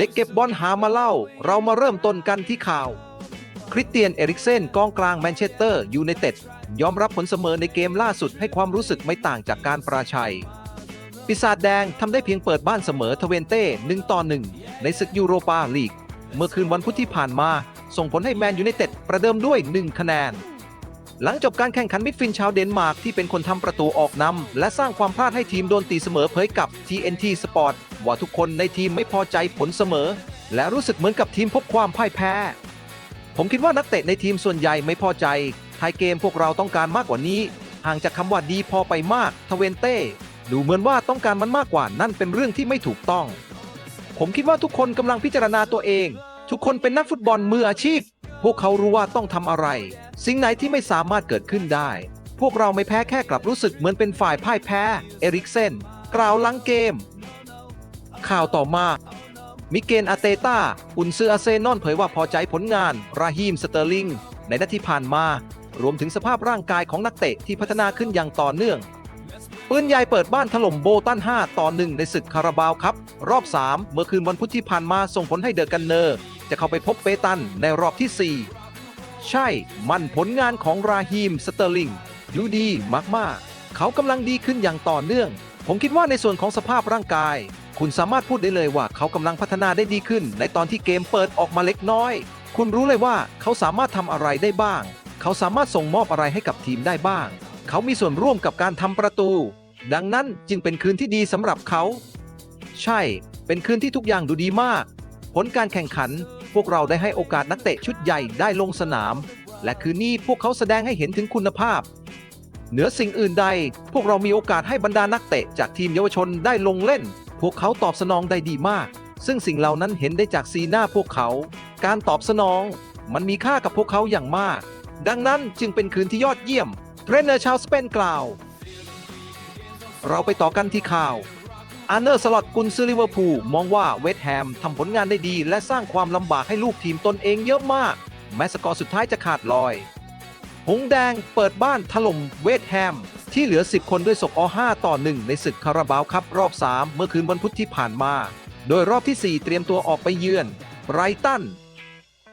เด็กเก็บบอลหามาเล่า เรามาเริ่มต้นกันที่ข่าว คริสเตียน เอริกเซนกองกลางแมนเชสเตอร์ยูไนเต็ดยอมรับผลเสมอในเกมล่าสุดให้ความรู้สึกไม่ต่างจากการปราชัยปีศาจแดงทำได้เพียงเปิดบ้านเสมอทเวนเต้1ต่อ1ในศึกยูโรปาลีก เมื่อคืนวันพุธที่ผ่านมา ส่งผลให้แมนยูไนเต็ดประเดิมด้วย 1 คะแนน หลังจบการแข่งขันมิดฟิลด์ชาวเดนมาร์กที่เป็นคนทำประตูออกนำและสร้างความพลาดให้ทีมโดนตีเสมอเผยกับ TNT Sport ว่าทุกคนในทีมไม่พอใจผลเสมอ และรู้สึกเหมือนกับทีมพบความพ่ายแพ้ ผมคิดว่านักเตะในทีมส่วนใหญ่ไม่พอใจท้ายเกมพวกเราต้องการมากกว่านี้ห่างจากคำว่าดีพอไปมากทเวนเต้ดูเหมือนว่าต้องการมันมากกว่านั่นเป็นเรื่องที่ไม่ถูกต้อง ผมคิดว่าทุกคนกำลังพิจารณาตัวเอง ทุกคนเป็นนักฟุตบอลมืออาชีพ พวกเขารู้ว่าต้องทำอะไร สิ่งไหนที่ไม่สามารถเกิดขึ้นได้ พวกเราไม่แพ้แค่กลับรู้สึกเหมือนเป็นฝ่ายพ่ายแพ้ เอริกเซนกล่าวหลังเกม ข่าวต่อมามิเกลอาเตต้าอุนซืออาร์เซนอลเผยว่าพอใจผลงานราฮีมสเตอร์ลิง ในนัดที่ผ่านมา รวมถึงสภาพร่างกายของนักเตะที่พัฒนาขึ้นอย่างต่อเนื่อง ปืนใหญ่เปิดบ้านถล่มโบตัน 5 ต่อ 1 ในศึกคาราบาวครับ รอบ 3 เมื่อคืนวันพุธที่ผ่านมาส่งผลให้เดอกันเนอร์ จะเข้าไปพบเปตันในรอบที่ 4 ใช่ มันผลงานของราฮีมสเตอร์ลิงดูดีมากๆ เขากำลังดีขึ้นอย่างต่อเนื่อง ผมคิดว่าในส่วนของสภาพร่างกาย คุณสามารถพูดได้เลยว่าเขากำลังพัฒนาได้ดีขึ้น ในตอนที่เกมเปิดออกมาเล็กน้อย คุณรู้เลยว่าเขาสามารถทำอะไรได้บ้าง เขาสามารถส่งมอบอะไรให้กับทีมได้บ้าง เขามีส่วนร่วมกับการทำประตู ดังนั้นจึงเป็นคืนที่ดีสำหรับเขา ใช่ เป็นคืนที่ทุกอย่างดูดีมาก ผลการแข่งขัน พวกเราได้ให้โอกาสนักเตะชุดใหญ่ได้ลงสนาม และคืนนี้พวกเขาแสดงให้เห็นถึงคุณภาพเหนือสิ่งอื่นใด พวกเรามีโอกาสให้บรรดานักเตะจากทีมเยาวชนได้ลงเล่น พวกเขาตอบสนองได้ดีมาก ซึ่งสิ่งเหล่านั้นเห็นได้จากสีหน้าพวกเขา การตอบสนองมันมีค่ากับพวกเขาอย่างมาก ดังนั้นจึงเป็นคืนที่ยอดเยี่ยมเทรนเนอร์ชาวสเปนกล่าว เราไปต่อกันที่ข่าวอาร์เนอร์สล็อตกุนซือลิเวอร์พูลมองว่าเวสต์แฮมทำผลงานได้ดี และสร้างความลำบากให้ลูกทีมตนเองเยอะมาก แม้สกอร์สุดท้ายจะขาดลอย หงแดงเปิดบ้านถล่มเวสต์แฮม ที่เหลือ 10 คนด้วยศกอ5ต่อ 1 ในศึกคาราบาวครับรอบ 3 เมื่อคืนวันพุธที่ผ่านมา โดยรอบที่ 4 เตรียมตัวออกไปเยือนไบรตัน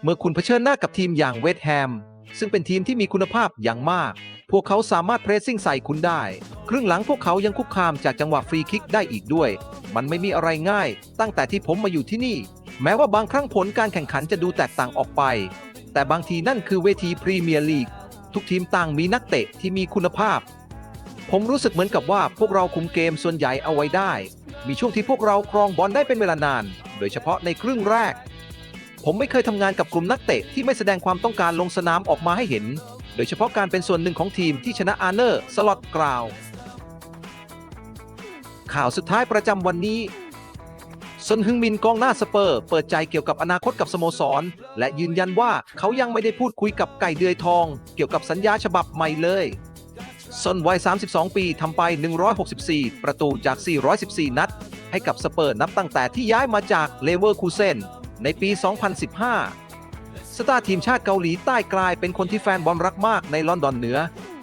เมื่อคุณเผชิญหน้ากับทีมอย่างเวสต์แฮม ซึ่งเป็นทีมที่มีคุณภาพอย่างมาก พวกเขาสามารถเพรสซิ่งใส่คุณได้ ครึ่งหลังพวกเขายังคุกคามจากจังหวะฟรีคิกได้อีกด้วย มันไม่มีอะไรง่าย ตั้งแต่ที่ผมมาอยู่ที่นี่ แม้ว่าบางครั้งผลการแข่งขันจะดูแตกต่างออกไป แต่บางทีนั่นคือเวทีพรีเมียร์ลีก ทุกทีมต่างมีนักเตะที่มีคุณภาพ ผมรู้สึกเหมือนกับว่าพวกเราคุมเกมส่วนใหญ่เอาไว้ได้ มีช่วงที่พวกเราครองบอลได้เป็นเวลานาน โดยเฉพาะในครึ่งแรก ผมไม่เคยทำงานกับกลุ่มนักเตะที่ไม่แสดงความต้องการลงสนามออกมาให้เห็น โดยเฉพาะการเป็นส่วนหนึ่งของทีมที่ชนะอาร์เนอร์สล็อตกล่าว ข่าวสุดท้ายประจำวันนี้ซนฮึงมินกองหน้าสเปอร์ เปิดใจเกี่ยวกับอนาคตกับสโมสร และยืนยันว่าเขายังไม่ได้พูดคุยกับไก่เดือยทอง เกี่ยวกับสัญญาฉบับใหม่เลย ซนวัย 32 ปีทำไป 164 ประตูจาก 414 นัด ให้กับสเปอร์นับตั้งแต่ที่ย้ายมาจากเลเวอร์คูเซนในปี 2015 สตาร์ทีมชาติเกาหลีใต้กลายเป็นคนที่แฟนบอลรักมากในลอนดอนเหนือ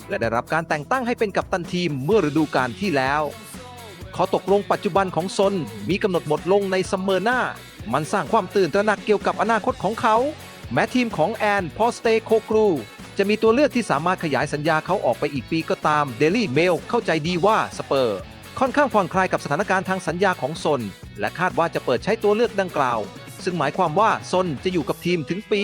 และได้รับการแต่งตั้งให้เป็นกัปตันทีมเมื่อฤดูกาลที่แล้ว ขอตกลงปัจจุบันของซนมีกำหนดหมดลงในซัมเมอร์หน้า มันสร้างความตื่นตระหนักเกี่ยวกับอนาคตของเขา แม้ทีมของแอน พอสเตโคกรู จะมีตัวเลือกที่สามารถขยายสัญญาเขาออกไปอีกปีก็ตามเดลี่เมลเข้าใจดีว่าสเปอร์ ค่อนข้างผ่อนคลายกับสถานการณ์ทางสัญญาของซน และคาดว่าจะเปิดใช้ตัวเลือกดังกล่าว ซึ่งหมายความว่าซนจะอยู่กับทีมถึงปี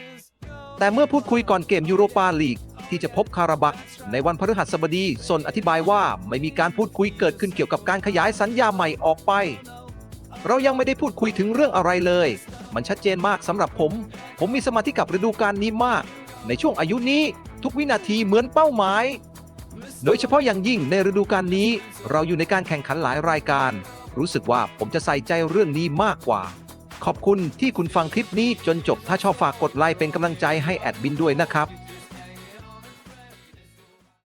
2026 แต่เมื่อพูดคุยก่อนเกมยูโรปาลีกที่จะพบคาราบักในวันพฤหัสบดีซนอธิบายว่าไม่มีการพูดคุยเกิดขึ้นเกี่ยวกับการขยายสัญญาใหม่ออกไป เรายังไม่ได้พูดคุยถึงเรื่องอะไรเลย มันชัดเจนมากสำหรับผม ผมมีสมาธิกับฤดูกาลนี้มาก ในช่วงอายุนี้ทุกวินาทีเหมือนเป้าหมาย โดยเฉพาะอย่างยิ่งในฤดูกาลนี้ เราอยู่ในการแข่งขันหลายรายการ รู้สึกว่าผมจะใส่ใจเรื่องนี้มากกว่า ขอบคุณที่คุณฟังคลิปนี้จนจบถ้าชอบฝากกดไลค์เป็นกำลังใจให้แอดบินด้วยนะครับ